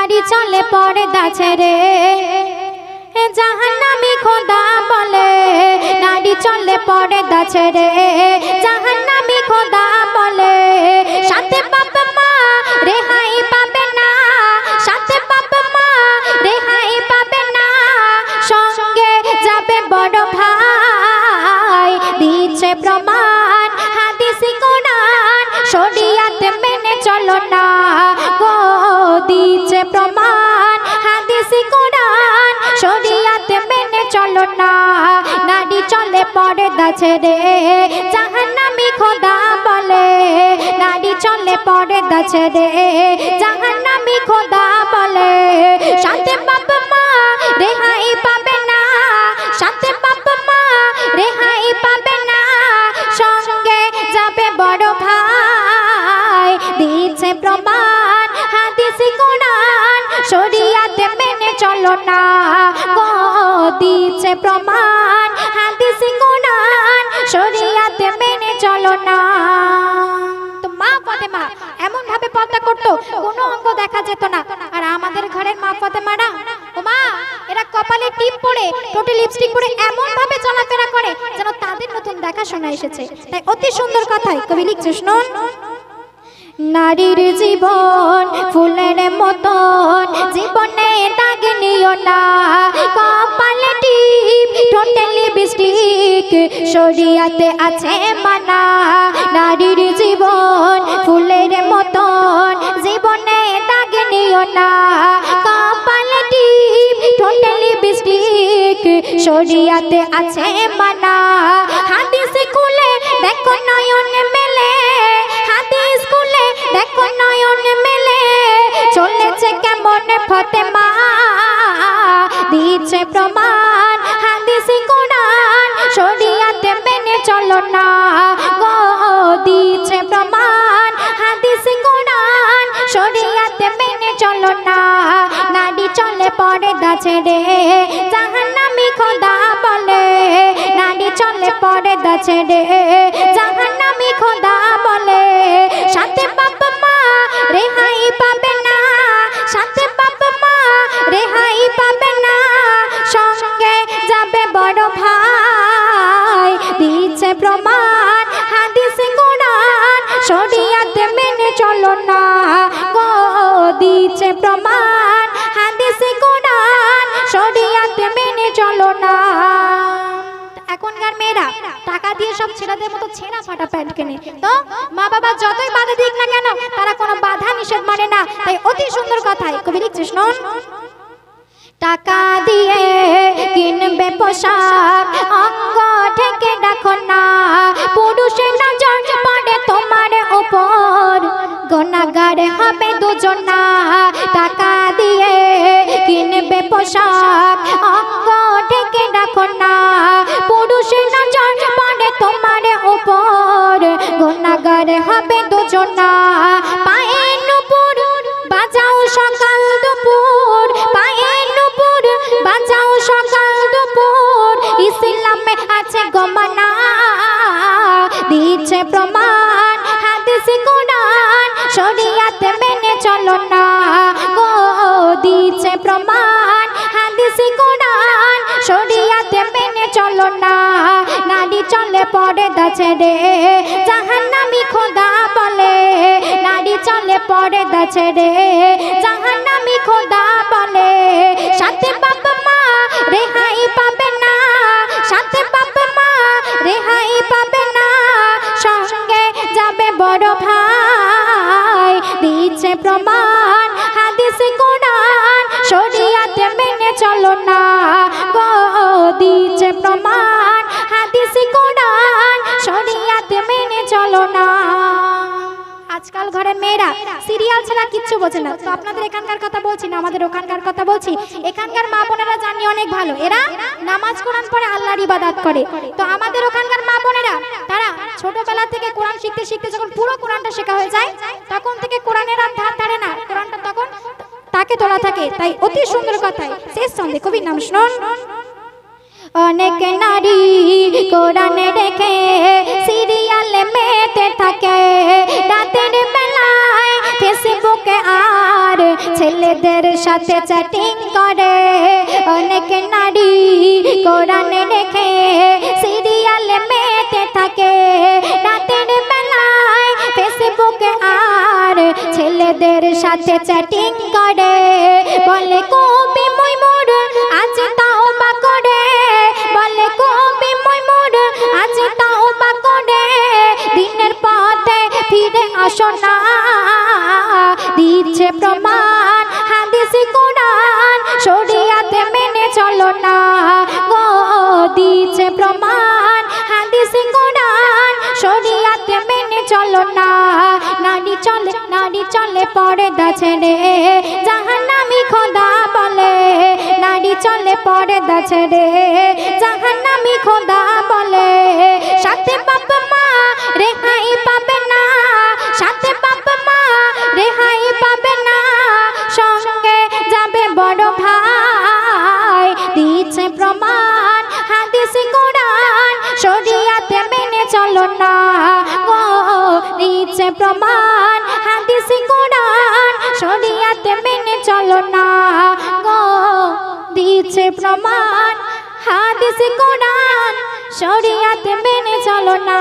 নারী চলে পর্দা ছেড়ে জাহান্নামী খোদা বলে, নারী চলে পর্দা ছেড়ে জাহান্নামী খোদা বলে, সাথে বাপ মা রেহাই পাবে না। সাথে বাপ মা রেহাই পাবে না। সঙ্গে যাবে বড় ভাই দিচ্ছে প্রমাণ, হাদিসি কোরআন, শরিয়াতে মেনে চলো না। দিচ্ছে প্রমাণ, হাদিসি কোরআন, শরিয়াতে মেনে চলো না, নারী চলে পরে দাছে রে, জাহান্নামি খোদা বলে, নারী চলে পরে দাছে রে, জাহান্নামি খোদা বলে, সাথে বাপ হাদিসি কোরআন শরিয়াতে মেনে চলো না। দিচ্ছে প্রমাণ হাদিসি কোরআন শরিয়াতে মেনে চলো না। তো মা ফাতেমা এমন ভাবে পর্দা করতো, কোনো অঙ্গ দেখা যেত না। আর আমাদের ঘরের মা ফাতেমারা, ও মা, এরা কপালে টিপ পরে টোটে লিপস্টিক পরে এমন ভাবে চলাফেরা করে, যেন তাদের নতুন দেখাশোনা এসেছে। তাই অতি সুন্দর কথাই কবি লিখছে, শুনুন। নারীর জীবন ফুলের মতন, জীবনে দাগ নিও না। কপালে টিপ ঠোঁটে লিপস্টিক আছে মানা। নারীর জীবন ফুলের মতন, জীবনে দাগ নিও না। কপালে টিপ ঠোঁটে লিপস্টিক, শরিয়াতে আছে মানা। হাদিস খুলে দেখো নয়ন নয়ন মেলে, চলেছে কেমন ফতেমা? দিচ্ছে প্রমাণ, হাদিস কোরআন, শরিয়াতে মেনে চলো না। গো দিচ্ছে প্রমাণ, হাদিস কোরআন, শরিয়াতে মেনে চলো না। নারী চলে পর্দা ছেড়ে, জাহান্নামী খোদা বলে। নারী চলে পর্দা ছেড়ে, জাহান্নামী খোদা শরিয়াতে মেনে চলো না। গো দিচ্ছে প্রমাণ, হাদিস কোরআন শরিয়াতে মেনে চলো না। এখনকার মেয়েরা, টাকা দিয়ে সব ছেলেদের মতো ছেঁড়া ফাটা প্যান্ট কেনে। তো মা বাবা যতই বাধা দিক না কেন, তারা কোনো বাধা নিষেধ মানে না। তাই অতি সুন্দর কথাই কবি লিখছে শুনুন টাকা দিয়ে কিনবে পোশাক, অঙ্গ ঢেকে রাখো না। পুরুষের গোনাগার হবে দুজন টাকা দিয়ে কিনবে পোশাক। অঙ্গ ঢেকে রাখো না। পুরুষের নজর পড়ে তোমার উপর। গোনাগার হবে দুজন পায়ে নুপুর, বাজাও সকাল দুপুর। নুপুর, বাজাও সকাল দুপুর। ইসলামে আছে গমানা। দিচ্ছে প্রমাণ শরিয়াতে মেনে চলো না। গো দিচ্ছে প্রমাণ, হাদিসি কোরআন। শরিয়াতে মেনে চলো না। নারী চলে পর্দা রে জাহান্নামী খোদা বলে। নারী চলে পর্দা রে জাহান্নামী খোদা দিচ্ছে প্রমাণ, হাদিস, কোরআন, শরিয়াতে মেনে চলো না। গো দিচ্ছে প্রমাণ, হাদিস, কোরআন, শরিয়াতে মেনে চলো না। আজকাল ঘরের মেয়েরা সিরিয়াল ছাড়া কিচ্ছু বোঝে না। তো আপনাদের এখানকার কথা বলছি না, আমাদের ওখানকার কথা বলছি। এখানকার মা বোনেরা জানি অনেক ভালো। এরা নামাজ, কোরআন পড়ে, আল্লাহর ইবাদত করে। তো আমাদের ওখানকার মা বোনেরা, তারা ছোটবেলা থেকে কোরআন শিখতে শিখতে যখন পুরো কোরআনটা শেখা হয়ে যায় থাকে তাই অতি সুন্দর কথাই। শেষ সন্ধে কবির নাম শুনুন। অনেক নারী কোরআনে রেখে সিরিয়ালে মেতে থাকে। রাতের বেলায় ফেসবুকে আর ছেলেদের সাথে চ্যাটিং করে। অনেক নারী কোরআনে রেখে সিরিয়ালে মেতে থাকে। রাতের বেলায় ফেসবুকে আর ছেলেদের সাথে চ্যাটিং করে। বলে, কবি মই মোর আজ তাও বা করে। বলে, কবি মই মোর আজ তাও বা করে। দিনের পথে ফিরে আসো না। দিচ্ছে প্রমাণ, হাদিস, কোরআন, শরিয়াতে মেনে চলো না। গো, দিচ্ছে প্রমাণ, হাদিস, কোরআন, শরিয়াতে মেনে চলো না। নারী চলে নারী চলে পর্দা ছেড়ে নামি খোদা বলে নারী চলে ছেড়ে নামি খোদা প্রমাণ, হাদিসে কোরআন, শরিয়াতে মেনে চলো না গো। দিচ্ছে প্রমাণ, হাদিসে কোরআন, শরিয়াতে মেনে চলো না।